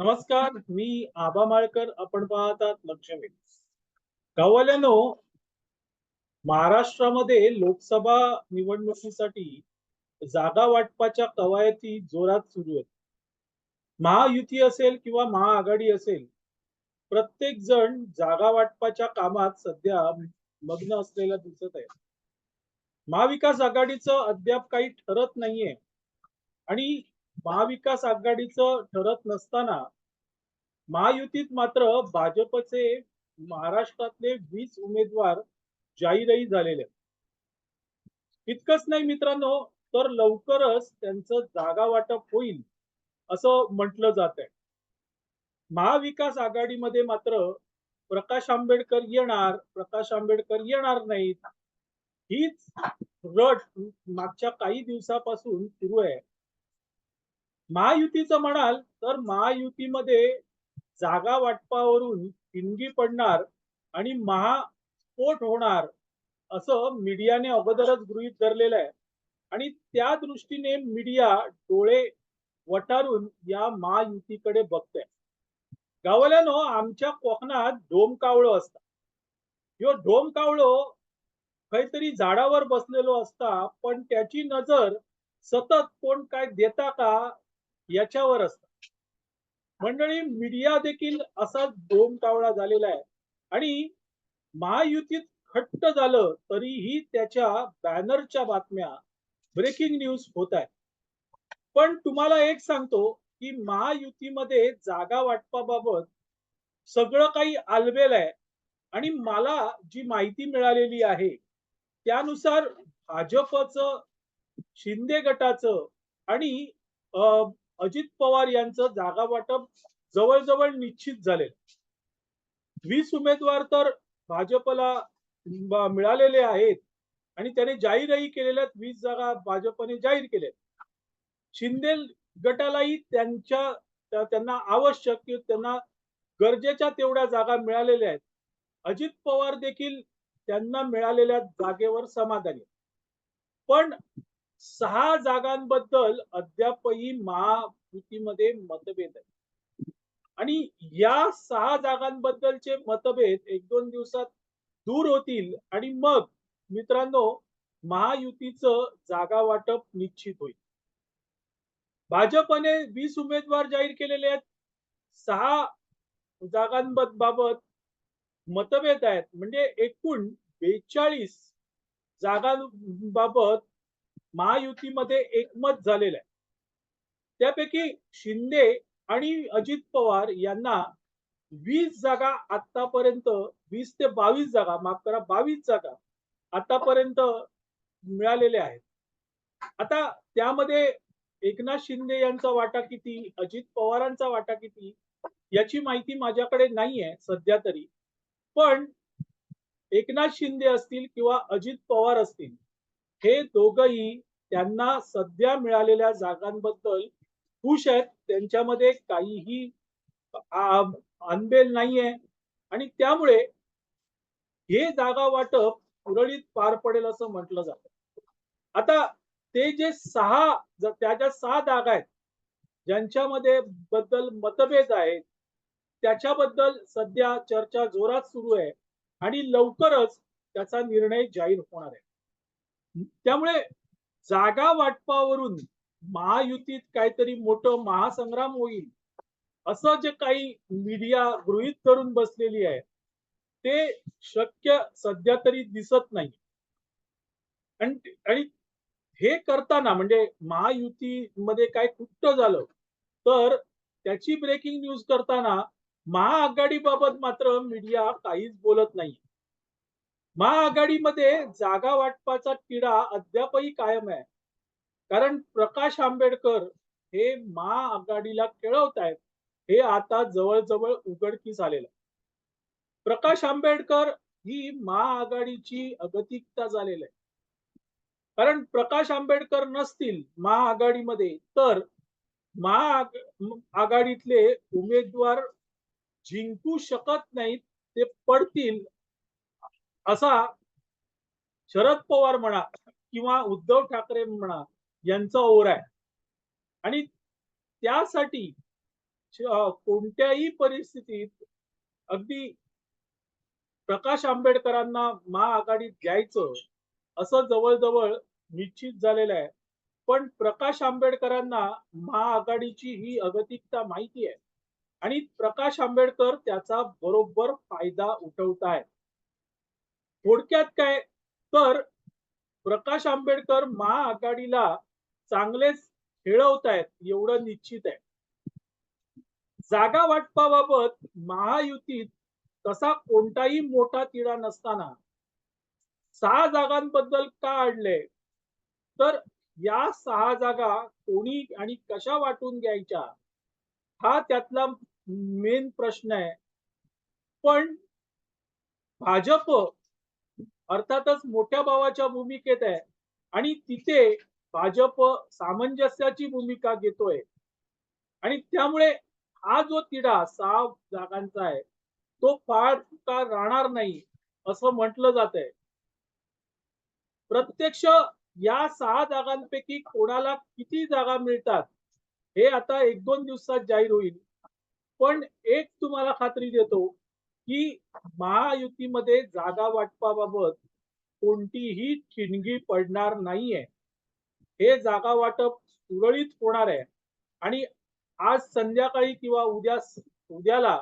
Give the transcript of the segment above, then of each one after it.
नमस्कार मी आबा माळकर. आपण पाहतात लक्षवेध गाववाल्यानो महाराष्ट्रामध्ये लोकसभा निवडणुकीसाठी जागा वाटपाच्या कवायती जोरात सुरू आहेत. महायुती असेल किंवा महाआघाडी असेल प्रत्येक जण जागा वाटपाच्या कामात सध्या मग्न असलेला दिसत आहे. महाविकास आघाडीचं अद्याप काही ठरत नाहीये आणि महाविकास आघाडीचं ठरत नसताना महायुतीत मात्र भाजपचे महाराष्ट्रातले वीस उमेदवार जाहीरही झालेले आहेत. इतकंच नाही मित्रांनो तर लवकरच त्यांचं जागा वाटप होईल असं म्हटलं जात आहे. महाविकास आघाडीमध्ये मात्र प्रकाश आंबेडकर येणार प्रकाश आंबेडकर येणार नाहीत. हीच रट मागच्या काही दिवसापासून सुरू आहे. महायुतीचं म्हणाल तर महायुतीमध्ये जागा वाटपावरून ठिणगी पडणार आणि महास्फोट होणार असं मीडियाने अगोदरच गृहीत धरलेलं आहे. आणि त्या दृष्टीने मीडिया डोळे वटारून या महायुतीकडे बघतोय. गावल्यानो आमच्या कोकणात ढोमकावळं असतात. ह्यो ढोमकावळं काहीतरी झाडावर बसलेलो असता पण त्याची नजर सतत कोण काय देता का याच्यावर असत. मंडळी मीडिया देखील असा डोमटावळा झालेला आहे. आणि महायुतीत खट्ट झालं तरीही त्याच्या बॅनरच्या बातम्या ब्रेकिंग न्यूज होत आहे. पण तुम्हाला एक सांगतो की महायुतीमध्ये जागा वाटपाबाबत सगळं काही आलबेल आहे. आणि मला जी माहिती मिळालेली आहे त्यानुसार भाजपचं शिंदे गटाचं आणि अजित पवार यांचं जागा वाटप जवळजवळ निश्चित झाले. वीस उमेदवार तर भाजपला मिळालेले आहेत आणि त्याने जाहीरही केलेल्या वीस जागा भाजपने जाहीर केल्या. शिंदे गटालाही त्यांच्या त्यांना आवश्यक किंवा त्यांना गरजेच्या तेवढ्या जागा मिळालेल्या आहेत. अजित पवार देखील त्यांना मिळालेल्या जागेवर समाधानी पण सहा जागांबद्दल अद्यापही महायुतीमध्ये मतभेद आहे आणि या सहा जागांबद्दलचे मतभेद एक दोन दिवसात दूर होतील आणि मग मित्रांनो महायुतीचं जागा वाटप निश्चित होईल. भाजपने वीस उमेदवार जाहीर केलेले आहेत. सहा जागांबाबत मतभेद आहेत. म्हणजे एकूण बेचाळीस जागांबाबत महायुतीमध्ये एकमत झालेलं आहे. त्यापैकी शिंदे आणि अजित पवार यांना वीस जागा आतापर्यंत वीस ते बावीस जागा माफ करा बावीस जागा आतापर्यंत मिळालेल्या आहेत. आता त्यामध्ये एकनाथ शिंदे यांचा वाटा किती अजित पवारांचा वाटा किती याची माहिती माझ्याकडे नाहीये सध्या तरी. पण एकनाथ शिंदे असतील किंवा अजित पवार असतील हे दोघही त्यांना सध्या मिळालेल्या जागांबद्दल खुश आहेत. त्यांच्यामध्ये काहीही अनबेल नाहीये. आणि त्यामुळे हे जागा वाटप सुरळीत पार पडेल असं म्हटलं जात. आता ते जे सहा त्या ज्या सहा जागा आहेत ज्यांच्यामध्ये बद्दल मतभेद आहेत त्याच्याबद्दल सध्या चर्चा जोरात सुरू आहे आणि लवकरच त्याचा निर्णय जाहीर होणार आहे. त्यामुळे जागा वाटपावरून महायुतीत काहीतरी मोठं महासंग्राम होईल असं जे काही मीडिया गृहीत धरून बसलेली आहे ते शक्य सध्या तरी दिसत नाही. आणि आणि हे करताना म्हणजे महायुतीमध्ये काय कुट्ट झालं तर त्याची ब्रेकिंग न्यूज करताना महाआघाडीबाबत मात्र मीडिया काहीच बोलत नाही. महाआघाडीमध्ये जागा वाटपाचा तिढा अद्यापही कायम आहे. कारण प्रकाश आंबेडकर हे महाआघाडीला खेळवत आहेत. हे आता जवळजवळ उघडकीस आलेलं आहे. प्रकाश आंबेडकर ही महाआघाडीची अगतिकता झालेली आहे. कारण प्रकाश आंबेडकर नसतील महाआघाडीमध्ये तर महाआघाडीतले उमेदवार जिंकू शकत नाहीत ते पडतील असा शरद पवार म्हणा किंवा उद्धव ठाकरे म्हणा यांचा ओर आहे. आणि त्यासाठी कोणत्याही परिस्थितीत अगदी प्रकाश आंबेडकरांना महाआघाडीत घ्यायचं असं जवळजवळ निश्चित झालेलं आहे. पण प्रकाश आंबेडकरांना महाआघाडीची ही अगतिकता माहिती आहे. आणि प्रकाश आंबेडकर त्याचा बरोबर फायदा उठवतायत. थोडक्यात काय? तर प्रकाश आंबेडकर महाआघाडीला चांगलेच खेळवतायत एवढं निश्चित आहे. जागा वाटपाबाबत महायुतीत तसा कोणताही मोठा तिढा नसताना सहा जागांबद्दल का आडले तर या सहा जागा कोणी आणि कशा वाटून घ्यायच्या? हा त्यातला मेन प्रश्न आहे. पण भाजप अर्थातच मोठ्या भावाच्या भूमिकेत आहे. आणि तिथे भाजप सामंजस्याची भूमिका घेतोय. आणि त्यामुळे हा जो तिढा सहा जागांचा आहे तो फार का राहणार नाही असं म्हटलं जात आहे. प्रत्यक्ष या सहा जागांपैकी कोणाला किती जागा मिळतात हे आता एक दोन दिवसात जाहीर होईल. पण एक तुम्हाला खात्री देतो की महायुतीमध्ये जागा वाटपाबाबत कोणतीही ठिणगी पडणार नाहीये. हे जागा वाटप सुरळीत होणार आहे. आणि आज संध्याकाळी किंवा उद्या उद्याला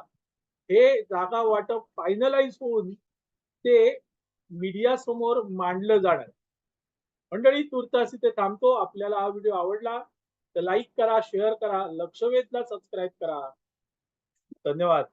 हे जागा वाटप फायनलाइज होऊन ते मीडिया समोर मांडलं जाणार. मंडळी तुर्तास इथे थांबतो. आपल्याला हा व्हिडिओ आवडला तर लाईक करा शेअर करा लक्षवेधला सबस्क्राईब करा. धन्यवाद.